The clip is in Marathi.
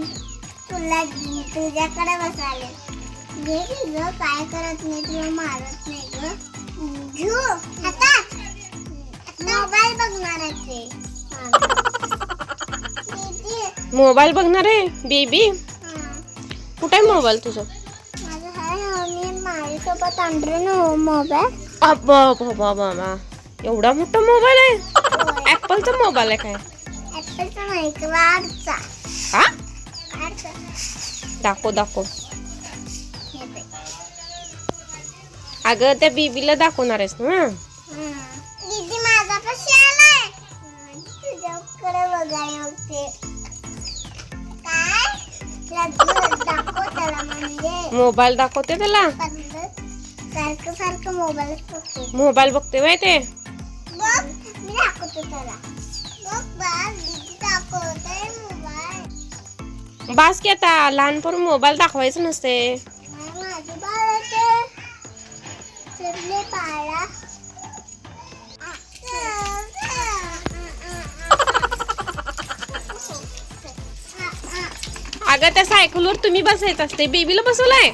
तुला तुझ्याकडे बसाले. घे की ग काय करत नाही तुला मारत नाही ग. घेऊ आता मोबाईल बघणार आहे ते. मोबाईल बघणार आहे? बेबी. कुठे आहे मोबाईल तुझा? माझं हाय हा, मी माझ्यासोबत आणलं ना हो मोबाईल. अब्बा बाबा बाबा एवढा मोठा मोबाईल आहे? ऍपलचा मोबाईल आहे काय? ऍपलचा नाही हा दाखव दाखव. अगं त्या बेबीला दाखवणार आहेस ना? दीदी माझा कशी आलाय. तुझ्याकडे बघाय बघते काय? लग्न दाखव त्याला म्हणजे. मोबाईल दाखवते त्याला? सारखं सारखं मोबाईल मोबाईल बघते माहिती मी दाखवतो त्याला. बास की आता लहानपणी मोबाईल दाखवायचं नसते. अगं त्या सायकलवर तुम्ही बसायचं असते. बेबीला बसवलाय.